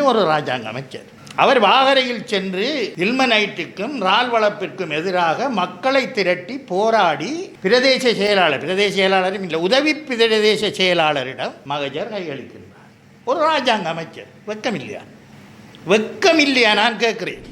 இன்னொரு ராஜாங்க அமைச்சர். அவர் வாகரையில் சென்று இல்மனைட்டுக்கும் ரால் வளர்ப்பிற்கும் எதிராக மக்களை திரட்டி போராடி பிரதேச செயலாளர் பிரதேச செயலாளரும் இல்லை உதவி பிரதேச செயலாளரிடம் மகஜர் கையளிக்கின்றார். ஒரு ராஜாங்க அமைச்சர். வெக்கம் இல்லையா வெக்கம் இல்லையா நான் கேட்குறேன்.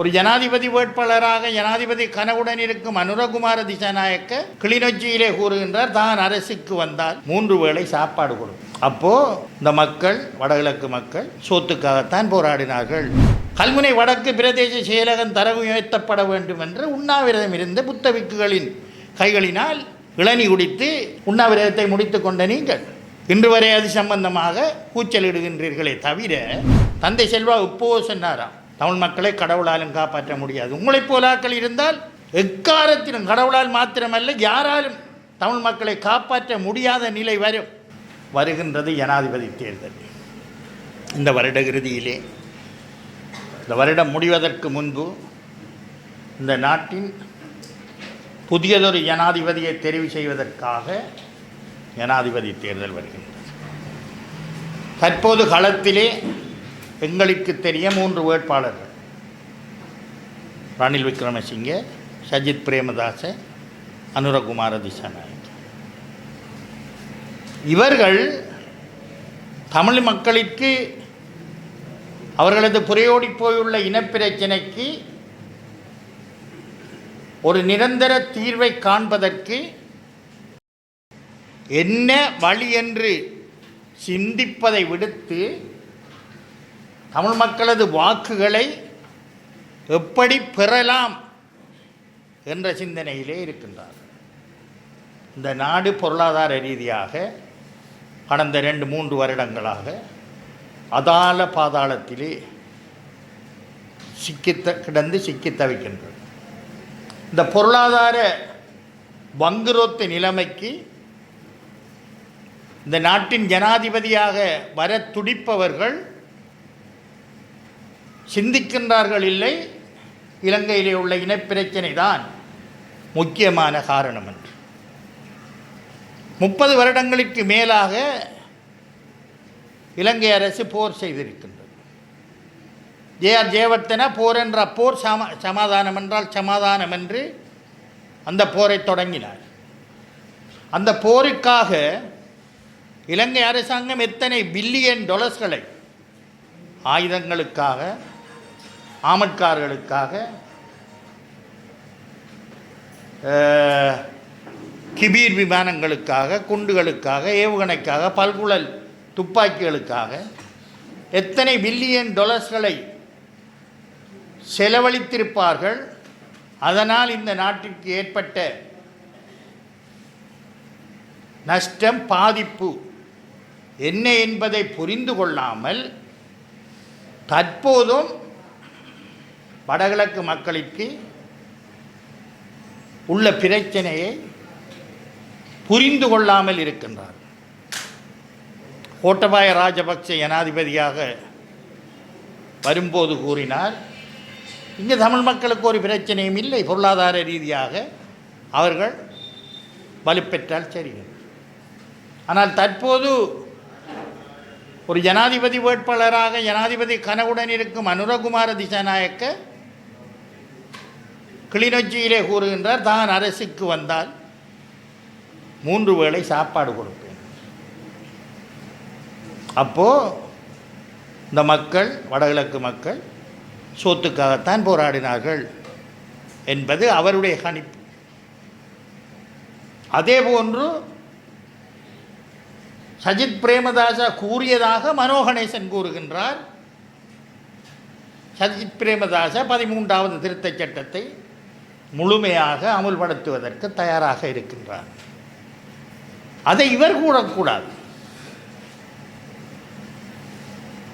ஒரு ஜனாதிபதி வேட்பாளராக ஜனாதிபதி கனவுடன் இருக்கும் அனுரகுமார திசாநாயக்க கிளிநொச்சியிலே கூறுகின்றார் தான் அரசுக்கு வந்தால் மூன்று வேளை சாப்பாடு கொடுக்கும். அப்போ இந்த மக்கள் வடகிழக்கு மக்கள் சோத்துக்காகத்தான் போராடினார்கள். கல்முனை வடக்கு பிரதேச செயலகம் தரவு உயர்த்தப்பட வேண்டும் என்று உண்ணாவிரதம் இருந்த புத்தவிக்குகளின் கைகளினால் இளநி குடித்து உண்ணாவிரதத்தை முடித்து கொண்ட நீங்கள் இன்று வரை அது சம்பந்தமாக கூச்சலிடுகின்றீர்களே தவிர தந்தை செல்வா இப்போ சொன்னாராம் தமிழ் மக்களை கடவுளாலும் காப்பாற்ற முடியாது. உங்களைப் போலாக்கள் இருந்தால் எக்காரத்திலும் கடவுளால் மாத்திரமல்ல யாராலும் தமிழ் மக்களை காப்பாற்ற முடியாத நிலை வரும். வருகின்றது ஜனாதிபதி தேர்தல். இந்த வருட இறுதியிலே இந்த வருடம் முடிவதற்கு முன்பு இந்த நாட்டின் புதியதொரு ஜனாதிபதியை தெரிவு செய்வதற்காக ஜனாதிபதி தேர்தல் வருகின்றது. தற்போது களத்திலே எங்களுக்கு தெரிய மூன்று வேட்பாளர்கள். ரணில் விக்ரமசிங்கே சஜித் பிரேமதாச அனுரகுமார திசாநாயக் இவர்கள் தமிழ் மக்களுக்கு அவர்களது புரையோடி போயுள்ள இனப்பிரச்சினைக்கு ஒரு நிரந்தர தீர்வை காண்பதற்கு என்ன வழி என்று சிந்திப்பதை விடுத்து தமிழ் மக்களது வாக்குகளை எப்படி பெறலாம் என்ற சிந்தனையிலே இருக்கின்றார். இந்த நாடு பொருளாதார ரீதியாக கடந்த ரெண்டு மூன்று வருடங்களாக அதால பாதாளத்திலே சிக்கித்த கிடந்து சிக்கி தவிக்கின்றது. இந்த பொருளாதார வங்குரோத்து நிலைமைக்கு இந்த நாட்டின் ஜனாதிபதியாக வர துடிப்பவர்கள் சிந்திக்கின்றார்கள் இல்லை இலங்கையிலே உள்ள இனப்பிரச்சனை தான் முக்கியமான காரணம் என்று. முப்பது வருடங்களுக்கு மேலாக இலங்கை அரசு போர் செய்திருக்கின்றது. ஜே ஆர் ஜெயவர்த்தன போர் என்ற போர் சமா சமாதானம் என்றால் சமாதானம் என்று அந்த போரை தொடங்கினார். அந்த போருக்காக இலங்கை அரசாங்கம் எத்தனை பில்லியன் டொலர்ஸ்களை ஆயுதங்களுக்காக ஆமட்கார்களுக்காக கிபீர் விமானங்களுக்காக குண்டுகளுக்காக ஏவுகணைக்காக பல்குழல் துப்பாக்கிகளுக்காக எத்தனை பில்லியன் டொலர்ஸ்களை செலவழித்திருப்பார்கள் அதனால் இந்த நாட்டிற்கு ஏற்பட்ட நஷ்டம் பாதிப்பு என்ன என்பதை புரிந்து கொள்ளாமல் தற்போதும் வடகிழக்கு மக்களுக்கு உள்ள பிரச்சனையை புரிந்து கொள்ளாமல் இருக்கின்றார். கோட்டபாய ராஜபக்ச ஜனாதிபதியாக வரும்போது கூறினார் இங்கே தமிழ் மக்களுக்கு ஒரு பிரச்சனையும் இல்லை பொருளாதார ரீதியாக அவர்கள் வலுப்பெற்றால் சரி. ஆனால் தற்போது ஒரு ஜனாதிபதி வேட்பாளராக ஜனாதிபதி கனவுடன் இருக்கும் அனுரகுமார திசாநாயக்க கிளிநொச்சியிலே கூறுகின்றார் தான் அரசுக்கு வந்தால் மூன்று வேளை சாப்பாடு கொடுப்பேன். அப்போ இந்த மக்கள் வடகிழக்கு மக்கள் சொத்துக்காகத்தான் போராடினார்கள் என்பது அவருடைய கணிப்பு. அதே போன்று சஜித் பிரேமதாசா கூறியதாக மனோகணேசன் கூறுகின்றார். சஜித் பிரேமதாசா பதிமூன்றாவது திருத்தச் சட்டத்தை முழுமையாக அமுல்படுத்துவதற்கு தயாராக இருக்கின்றார். அதை இவர் கூறக்கூடாது.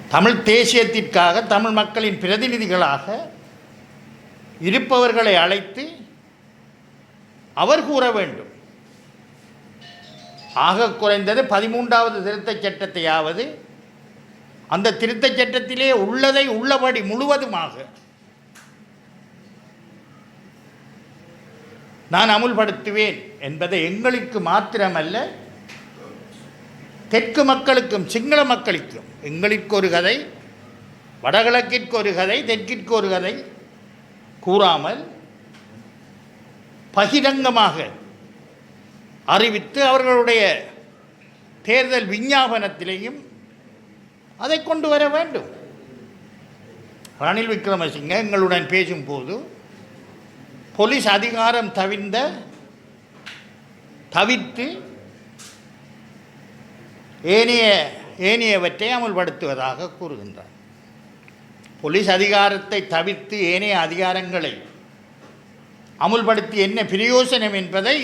தமிழ் தேசியத்திற்காக தமிழ் மக்களின் பிரதிநிதிகளாக இருப்பவர்களை அழைத்து அவர் கூற வேண்டும். ஆக குறைந்தது பதிமூன்றாவது திருத்தச் சட்டத்தையாவது அந்த திருத்தச் சட்டத்திலே உள்ளதை உள்ளபடி முழுவதுமாக நான் அமுல்படுத்துவேன் என்பதை எங்களுக்கு மாத்திரமல்ல தெற்கு மக்களுக்கும் சிங்கள மக்களுக்கும். எங்களுக்கு ஒரு கதை வடகிழக்கிற்கு ஒரு கதை தெற்கிற்கு ஒரு கதை கூறாமல் பகிரங்கமாக அறிவித்து அவர்களுடைய தேர்தல் விஞ்ஞாபனத்திலேயும் அதை கொண்டு வர வேண்டும். ரணில் விக்ரமசிங்க எங்களுடன் பேசும்போது போலீஸ் அதிகாரம் தவிர்ந்த தவிர்த்து ஏனைய ஏனையவற்றை அமுல்படுத்துவதாக கூறுகின்றார். போலீஸ் அதிகாரத்தை தவிர்த்து ஏனைய அதிகாரங்களை அமுல்படுத்தி என்ன பிரயோசனம் என்பதை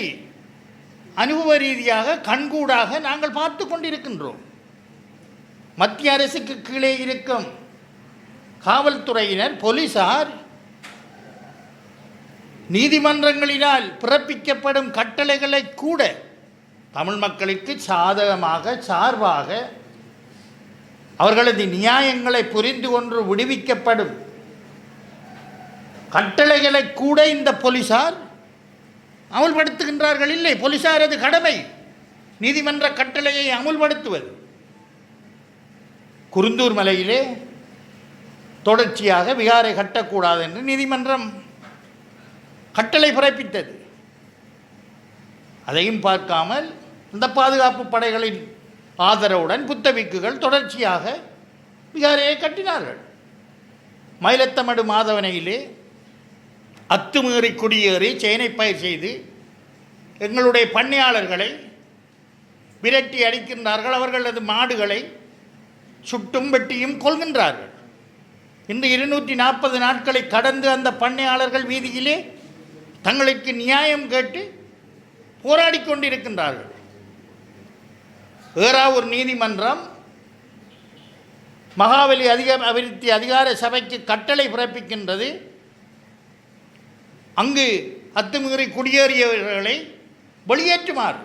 அனுபவ ரீதியாக கண்கூடாக நாங்கள் பார்த்து கொண்டிருக்கின்றோம். மத்திய அரசுக்கு கீழே இருக்கும் காவல்துறையினர் போலீசார் நீதிமன்றங்களினால் பிறப்பிக்கப்படும் கட்டளைகளை கூட தமிழ் மக்களுக்கு சாதகமாக சார்பாக அவர்களது நியாயங்களை புரிந்து கொண்டு விடுவிக்கப்படும் கட்டளைகளை கூட இந்த போலீசார் அமுல்படுத்துகின்றார்கள் இல்லை. போலீசாரது கடமை நீதிமன்ற கட்டளையை அமுல்படுத்துவது. குருந்தூர் மலையிலே தொடர்ச்சியாக விகாரை கட்டக்கூடாது என்று நீதிமன்றம் கட்டளை பிறப்பித்தது. அதையும் பார்க்காமல் இந்த பாதுகாப்பு படைகளின் ஆதரவுடன் புத்தவிக்குகள் தொடர்ச்சியாக விகாரையை கட்டினார்கள். மயிலத்தமடு மாதவனையிலே அத்துமீறி குடியேறி சேனை பயிர் செய்து எங்களுடைய பண்ணையாளர்களை விரட்டி அடிக்கின்றார்கள். அவர்களது மாடுகளை சுட்டும் வெட்டியும் கொள்கின்றார்கள் இன்று இருநூற்றி நாற்பது நாட்களை கடந்து அந்த பண்ணையாளர்கள் வீதியிலே தங்களுக்கு நியாயம் கேட்டு போராடி கொண்டிருக்கின்றார்கள். ஏறாவூர் நீதிமன்றம் மகாவலி அதிக அபிவிருத்தி அதிகார சபைக்கு கட்டளை பிறப்பிக்கின்றது. அங்கு அத்துமீறி குடியேறியவர்களை வெளியேற்றுமாறு.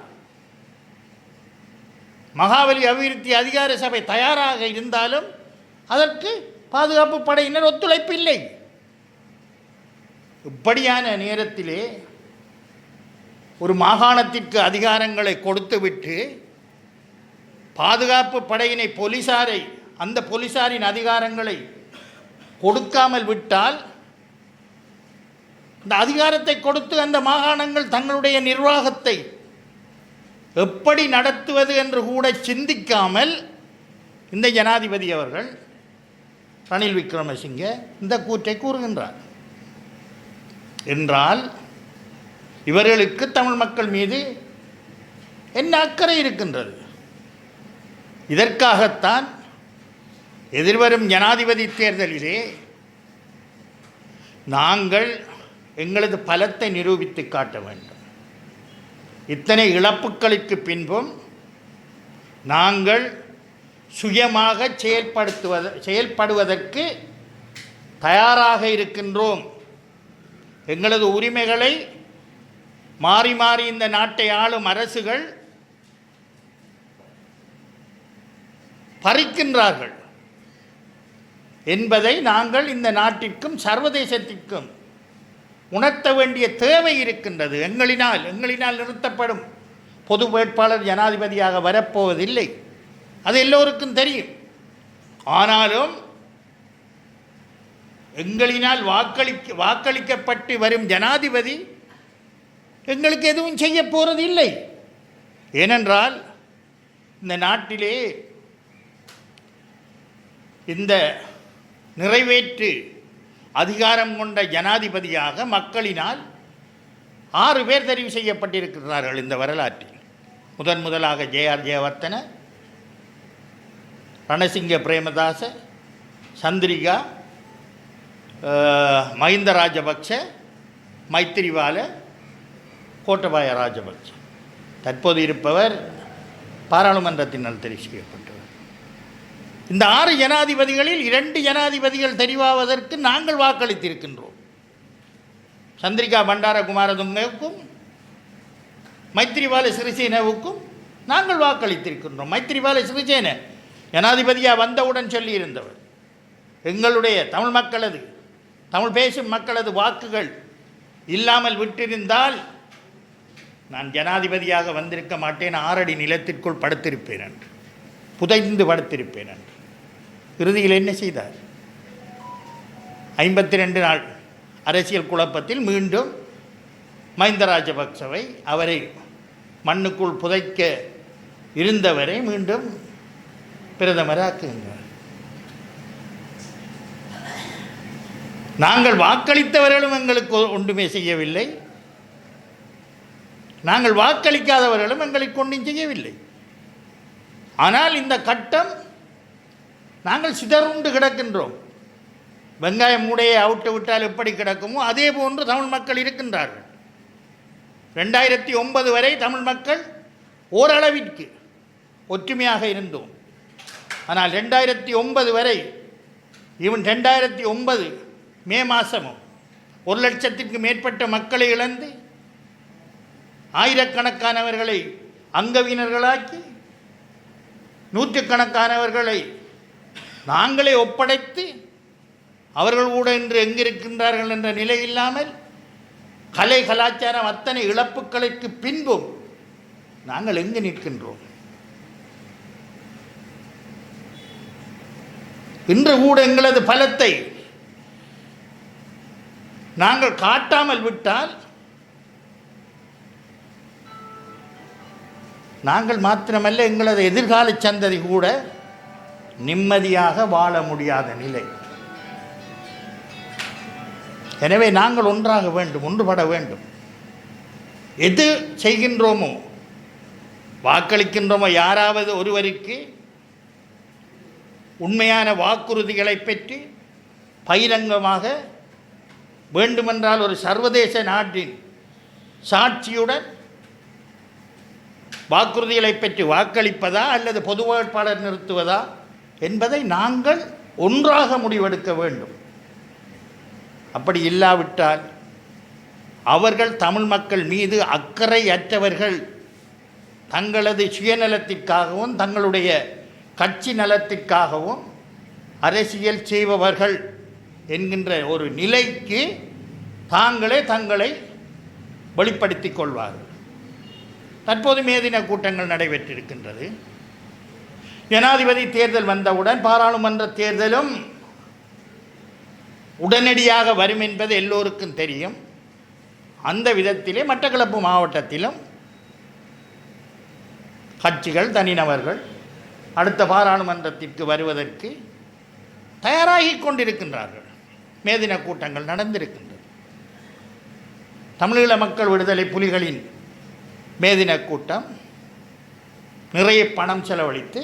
மகாவலி அபிவிருத்தி அதிகார சபை தயாராக இருந்தாலும் அதற்கு பாதுகாப்பு படையினர் ஒத்துழைப்பு இல்லை இப்படியான நேரத்திலே ஒரு மாகாணத்திற்கு அதிகாரங்களை கொடுத்துவிட்டு பாதுகாப்பு படையினை போலீசாரை அந்த போலீசாரின் அதிகாரங்களை கொடுக்காமல் விட்டால் இந்த அதிகாரத்தை கொடுத்து அந்த மாகாணங்கள் தங்களுடைய நிர்வாகத்தை எப்படி நடத்துவது என்று கூட சிந்திக்காமல் இந்த ஜனாதிபதி அவர்கள் ரணில் விக்ரமசிங்க இந்த கூற்றை கூறுகின்றார். என்றால் இவர்களுக்கு தமிழ் மக்கள் மீது என்ன அக்கறை இருக்கின்றது? இதற்காகத்தான் எதிர்வரும் ஜனாதிபதி தேர்தலிலே நாங்கள் எங்களது பலத்தை நிரூபித்து காட்ட வேண்டும். இத்தனை இழப்புக்களுக்கு பின்பும் நாங்கள் சுயமாக செயல்படுத்துவத செயல்படுவதற்கு தயாராக இருக்கின்றோம். எங்களது உரிமைகளை மாறி மாறி இந்த நாட்டை ஆளும் அரசுகள் பறிக்கின்றார்கள் என்பதை நாங்கள் இந்த நாட்டிற்கும் சர்வதேசத்திற்கும் உணர்த்த வேண்டிய தேவை இருக்கின்றது. எங்களினால் எங்களினால் நிறுத்தப்படும் பொது வேட்பாளர் ஜனாதிபதியாக வரப்போவதில்லை. அது எல்லோருக்கும் தெரியும். ஆனாலும் எங்களினால் வாக்களிக்க வாக்களிக்கப்பட்டு வரும் ஜனாதிபதி எங்களுக்கு எதுவும் செய்ய போகிறது இல்லை. ஏனென்றால் இந்த நாட்டிலே இந்த நிறைவேற்று அதிகாரம் கொண்ட ஜனாதிபதியாக மக்களினால் ஆறு பேர் தெரிவு செய்யப்பட்டிருக்கிறார்கள் இந்த வரலாற்றில். முதன் முதலாக ஜேஆர் ஜெயவர்த்தன ரணசிங்க பிரேமதாச சந்திரிகா மஹிந்த ராஜபக்ச மைத்திரிபால கோட்டபாய ராஜபக்ச தற்போது இருப்பவர் பாராளுமன்றத்தினால் தெரிவு செய்யப்பட்டவர் இந்த ஆறு ஜனாதிபதிகளில் இரண்டு ஜனாதிபதிகள் தெரிவாவதற்கு நாங்கள் வாக்களித்திருக்கின்றோம். சந்திரிகா பண்டார குமாரதுங்கவுக்கும் மைத்திரிபால சிறிசேனவுக்கும் நாங்கள் வாக்களித்திருக்கின்றோம். மைத்திரிபால சிறிசேன ஜனாதிபதியாக வந்தவுடன் சொல்லியிருந்தவர் எங்களுடைய தமிழ் மக்களது தமிழ் பேசும் மக்களது வாக்குகள் இல்லாமல் விட்டிருந்தால் நான் ஜனாதிபதியாக வந்திருக்க மாட்டேன் ஆறடி நிலத்திற்குள் படுத்திருப்பேன் என்று புதைந்து படுத்திருப்பேன் என்று. இறுதியில் என்ன செய்தார்? ஐம்பத்தி ரெண்டு நாள் அரசியல் குழப்பத்தில் மீண்டும் மஹிந்த ராஜபக்சவை அவரை மண்ணுக்குள் புதைக்க இருந்தவரை மீண்டும் பிரதமராக்குகின்றார். நாங்கள் வாக்களித்தவர்களும் எங்களுக்கு ஒன்றுமே செய்யவில்லை. நாங்கள் வாக்களிக்காதவர்களும் எங்களுக்கு ஒன்றும் செய்யவில்லை. ஆனால் இந்த கட்டம் நாங்கள் சிதறுண்டு கிடக்கின்றோம். வெங்காய மூடையை அவுட்டு விட்டால் எப்படி கிடக்குமோ அதே போன்று தமிழ் மக்கள் இருக்கின்றார்கள். ரெண்டாயிரத்தி ஒன்பது வரை தமிழ் மக்கள் ஓரளவிற்கு ஒற்றுமையாக இருந்தோம். ஆனால் ரெண்டாயிரத்தி ஒன்பது வரை இவன் ரெண்டாயிரத்தி ஒன்பது மே மாதமும் ஒரு லட்சத்திற்கு மேற்பட்ட மக்களை இழந்து ஆயிரக்கணக்கானவர்களை அங்கவினர்களாக்கி நூற்றுக்கணக்கானவர்களை நாங்களே ஒப்படைத்து அவர்கள் கூட இன்று எங்கிருக்கின்றார்கள் என்ற நிலை இல்லாமல் கலை கலாச்சாரம் அத்தனை இழப்புகளுக்கு பின்பும் நாங்கள் எங்கு நிற்கின்றோம்? இன்று கூட எங்களது பலத்தை நாங்கள் காட்டாமல் விட்டால் நாங்கள் மாத்திரமல்ல எங்களது எதிர்கால சந்ததி கூட நிம்மதியாக வாழ முடியாத நிலை. எனவே நாங்கள் ஒன்றாக வேண்டும் ஒன்றுபட வேண்டும். எது செய்கின்றோமோ வாக்களிக்கின்றோமோ யாராவது ஒருவருக்கு உண்மையான வாக்குறுதிகளை பெற்று பகிரங்கமாக வேண்டுமென்றால் ஒரு சர்வதேச நாட்டின் சாட்சியுடன் வாக்குறுதிகளை பெற்று வாக்களிப்பதா அல்லது பொது வேட்பாளர் நிறுத்துவதா என்பதை நாங்கள் ஒன்றாக முடிவெடுக்க வேண்டும். அப்படி இல்லாவிட்டால் அவர்கள் தமிழ் மக்கள் மீது அக்கறை அற்றவர்கள் தங்களது சுயநலத்திற்காகவும் தங்களுடைய கட்சி நலத்திற்காகவும் அரசியல் செய்பவர்கள் என்கின்ற ஒரு நிலைக்கு தாங்களே தங்களை வெளிப்படுத்திக் கொள்வார்கள். தற்போது மேதின கூட்டங்கள் நடைபெற்றிருக்கின்றது. ஜனாதிபதி தேர்தல் வந்தவுடன் பாராளுமன்ற தேர்தலும் உடனடியாக வரும் என்பது எல்லோருக்கும் தெரியும். அந்த விதத்திலே மட்டக்களப்பு மாவட்டத்திலும் கட்சிகள் தனிநபர்கள் அடுத்த பாராளுமன்றத்திற்கு வருவதற்கு தயாராகி கொண்டிருக்கின்றார்கள். மேதின கூட்டங்கள் நடந்திருக்கின்றது. தமிழீழ மக்கள் விடுதலை புலிகளின் மேதின கூட்டம் நிறைய பணம் செலவழித்து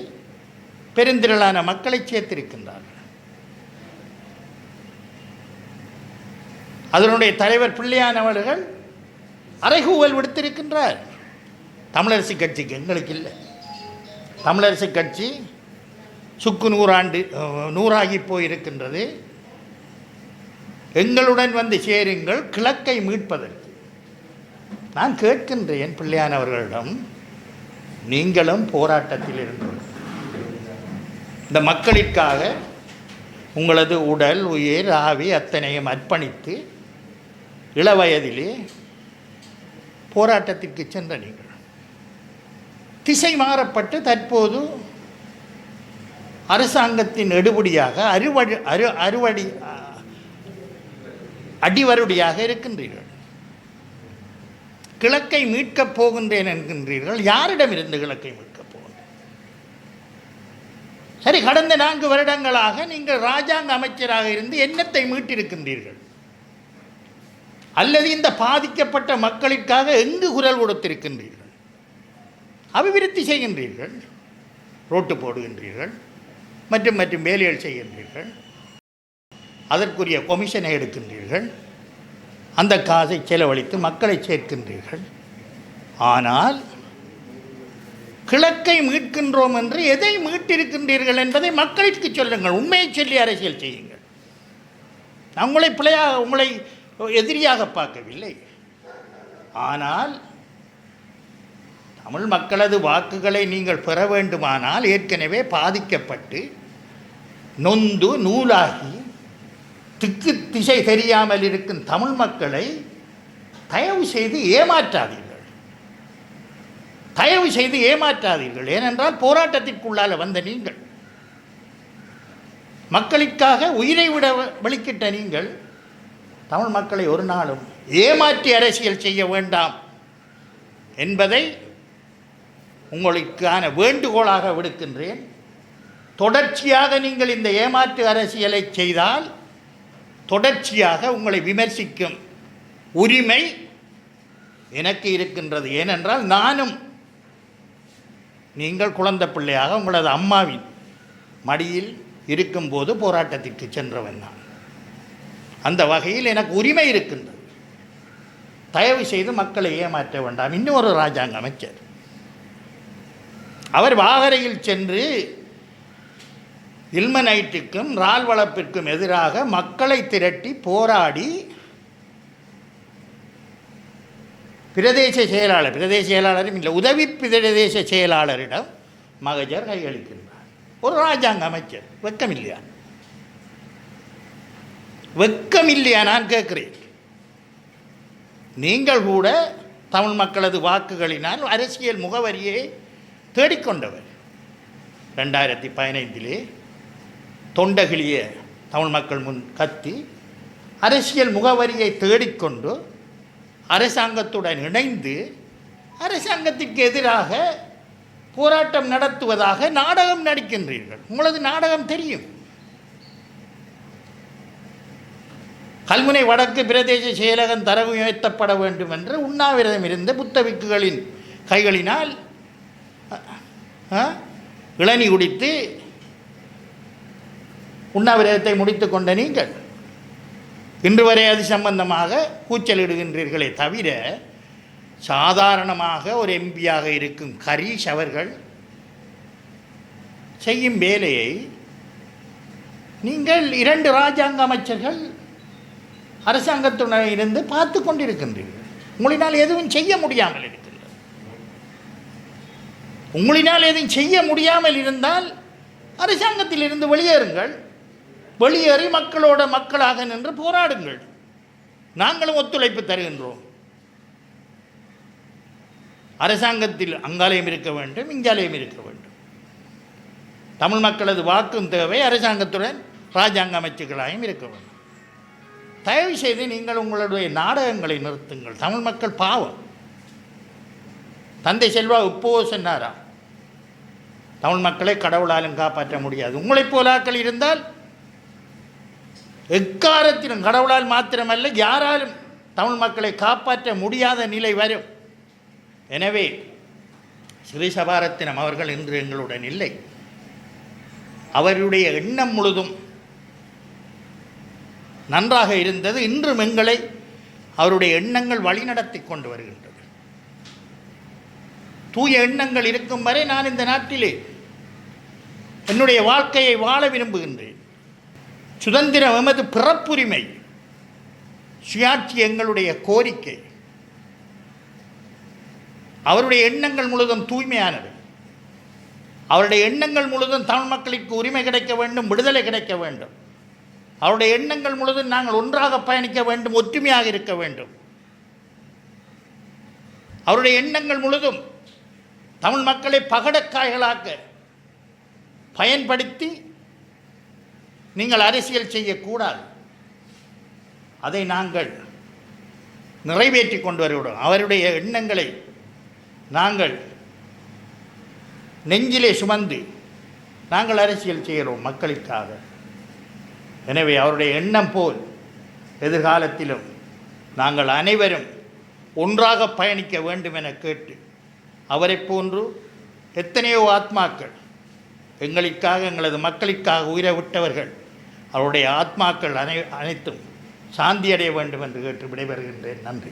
பெருந்திரளான மக்களை சேர்த்திருக்கின்றார்கள். அதனுடைய தலைவர் பிள்ளையானவர்கள் அறைகூவல் விடுத்திருக்கின்றார். தமிழரசு கட்சிக்கு எங்களுக்கு இல்லை. தமிழரசு கட்சி சுக்கு நூறாண்டு நூறாகி போயிருக்கின்றது. எங்களுடன் வந்து சேருங்கள் கிழக்கை மீட்பதற்கு. நான் கேட்கின்றேன் பிள்ளையானவர்களிடம் நீங்களும் போராட்டத்தில் இருந்தோம் இந்த மக்களிற்காக உங்களது உடல் உயிர் ஆவி அத்தனையும் அர்ப்பணித்து இளவயதிலே போராட்டத்திற்கு சென்ற நீங்கள். திசை மாறப்பட்டு தற்போது அரசாங்கத்தின் எடுபடியாக அறுவடி அரு அறுவடி அடிவருடியாக இருக்கின்றீர்கள். கிழக்கை மீட்கப் போகின்றேன் என்கின்றீர்கள். யாரிடமிருந்து கிழக்கை மீட்கப் போகின்றேன்? சரி கடந்த நான்கு வருடங்களாக நீங்கள் ராஜாங்க அமைச்சராக இருந்து என்னத்தை மீட்டிருக்கின்றீர்கள்? அல்லது இந்த பாதிக்கப்பட்ட மக்களுக்காக எங்கு குரல் கொடுத்திருக்கின்றீர்கள்? அபிவிருத்தி செய்கின்றீர்கள் ரோட்டு போடுகின்றீர்கள் மற்றும் மற்றும் வேலைகள் செய்கின்றீர்கள். அதற்குரிய கொமிஷனை எடுக்கின்றீர்கள். அந்த காசை செலவழித்து மக்களை சேர்க்கின்றீர்கள். ஆனால் கிழக்கை மீட்கின்றோம் என்று எதை மீட்டிருக்கின்றீர்கள் என்பதை மக்களுக்கு சொல்லுங்கள். உண்மையை சொல்லி அரசியல் செய்யுங்கள். நான் உங்களை பிழையாக உங்களை எதிரியாக பார்க்கவில்லை. ஆனால் தமிழ் மக்களது வாக்குகளை நீங்கள் பெற வேண்டுமானால் ஏற்கனவே பாதிக்கப்பட்டு நொந்து நூலாகி திக்கு திசை தெரியாமல் இருக்கும் தமிழ் மக்களை தயவு செய்து ஏமாற்றாதீர்கள். தயவு செய்து ஏமாற்றாதீர்கள். ஏனென்றால் போராட்டத்திற்குள்ளால் வந்த நீங்கள். மக்களுக்காக உயிரை விட வெளிக்கிட்ட நீங்கள் தமிழ் மக்களை ஒரு நாளும் ஏமாற்றி அரசியல் செய்ய வேண்டாம் என்பதை உங்களுக்கான வேண்டுகோளாக விடுக்கின்றேன். தொடர்ச்சியாக நீங்கள் இந்த ஏமாற்று அரசியலை செய்தால் தொடர்ச்சியாக உங்களை விமர்சிக்கும் உரிமை எனக்கு இருக்கின்றது. ஏனென்றால் நானும் நீங்கள் குழந்தை பிள்ளையாக உங்களது அம்மாவின் மடியில் இருக்கும்போது போராட்டத்திற்கு சென்றவன் நான். அந்த வகையில் எனக்கு உரிமை இருக்கின்றது. தயவு செய்து மக்களை ஏமாற்ற வேண்டாம். இன்னொரு ராஜாங்க அமைச்சர். அவர் வாகரையில் சென்று இல்மனைட்டுக்கும் இறால் வளப்பிற்கும் எதிராக மக்களை திரட்டி போராடி பிரதேச செயலாளர் பிரதேச செயலாளரும் இல்லை உதவி பிரதேச செயலாளரிடம் மகஜர் கையளிக்கின்றார். ஒரு ராஜாங்க அமைச்சர் வெக்கம் இல்லையா வெக்கம் இல்லையா நான் கேட்கிறேன். நீங்கள் கூட தமிழ் மக்களது வாக்குகளினால் அரசியல் முகவரியை தேடிக்கொண்டவர். ரெண்டாயிரத்தி பதினைந்திலே தொண்டகிளிய தமிழ் மக்கள் முன் கத்தி அரசியல் முகவரியை தேடிக்கொண்டு அரசாங்கத்துடன் இணைந்து அரசாங்கத்திற்கு எதிராக போராட்டம் நடத்துவதாக நாடகம் நடிக்கின்றீர்கள். உங்களது நாடகம் தெரியும். கல்முனை வடக்கு பிரதேச செயலகம் தரவு உயர்த்தப்பட வேண்டும் என்று உண்ணாவிரதம் இருந்த புத்தவிக்குகளின் கைகளினால் இளநி குடித்து உண்ணாவிரதத்தை முடித்து கொண்ட நீங்கள் இன்று வரை அது சம்பந்தமாக கூச்சலிடுகின்றீர்களே தவிர சாதாரணமாக ஒரு எம்பியாக இருக்கும் கரீஷ் அவர்கள் செய்யும் வேலையை நீங்கள் இரண்டு ராஜாங்க அமைச்சர்கள் அரசாங்கத்துடன் இருந்து பார்த்து கொண்டிருக்கின்றீர்கள். உங்களினால் எதுவும் செய்ய முடியாமல் இருக்கின்றது உங்களினால் எதுவும் செய்ய முடியாமல் இருந்தால் அரசாங்கத்தில் இருந்து வெளியேறுங்கள். வெளியேறி மக்களோட மக்களாக நின்று போராடுங்கள். நாங்களும் ஒத்துழைப்பு தருகின்றோம். அரசாங்கத்தில் அங்காலயம் இருக்க வேண்டும் இங்காலயம் இருக்க வேண்டும். தமிழ் மக்களது வாக்கும் தேவை அரசாங்கத்துடன் ராஜாங்க அமைச்சுகளாயும் இருக்க வேண்டும். தயவு செய்து நீங்கள் உங்களுடைய நாடகங்களை நிறுத்துங்கள். தமிழ் மக்கள் பாவம். தந்தை செல்வா இப்போ சொன்னாரா தமிழ் மக்களை கடவுளாலும் காப்பாற்ற முடியாது. உங்களைப் போலாக்கள் இருந்தால் எக்காரத்திலும் கடவுளால் மாத்திரமல்ல யாராலும் தமிழ் மக்களை காப்பாற்ற முடியாத நிலை வரும். எனவே ஸ்ரீ சபாரத்தினம் அவர்கள் இன்று எங்களுடன் இல்லை. அவருடைய எண்ணம் முழுதும் நன்றாக இருந்தது. இன்றும் எங்களை அவருடைய எண்ணங்கள் வழிநடத்தி கொண்டு வருகின்றது. தூய எண்ணங்கள் இருக்கும் வரை நான் இந்த நாட்டிலே என்னுடைய வாழ்க்கையை வாழ விரும்புகின்றேன். சுதந்திரம் எமது பிறப்புரிமை. சுயாட்சி எங்களுடைய கோரிக்கை. அவருடைய எண்ணங்கள் முழுதும் தூய்மையானது அவருடைய எண்ணங்கள் முழுதும் தமிழ் மக்களுக்கு உரிமை கிடைக்க வேண்டும் விடுதலை கிடைக்க வேண்டும். அவருடைய எண்ணங்கள் முழுதும் நாங்கள் ஒன்றாக பயணிக்க வேண்டும் ஒற்றுமையாக இருக்க வேண்டும். அவருடைய எண்ணங்கள் முழுதும் தமிழ் மக்களை பகடக்காய்களாக பயன்படுத்தி நீங்கள் அரசியல் செய்யக்கூடாது. அதை நாங்கள் நிறைவேற்றி கொண்டு வருகிறோம். அவருடைய எண்ணங்களை நாங்கள் நெஞ்சிலே சுமந்து நாங்கள் அரசியல் செய்கிறோம் மக்களுக்காக. எனவே அவருடைய எண்ணம் போல் எதிர்காலத்திலும் நாங்கள் அனைவரும் ஒன்றாக பயணிக்க வேண்டும் என கேட்டு அவரைப் போன்று எத்தனையோ ஆத்மாக்கள் எங்களுக்காக எங்களது மக்களுக்காக உயிரை விட்டவர்கள் அவருடைய ஆத்மாக்கள் அனை அனைத்தும் சாந்தியடைய வேண்டும் என்று கேட்டு விடைபெறுகின்றேன். நன்றி.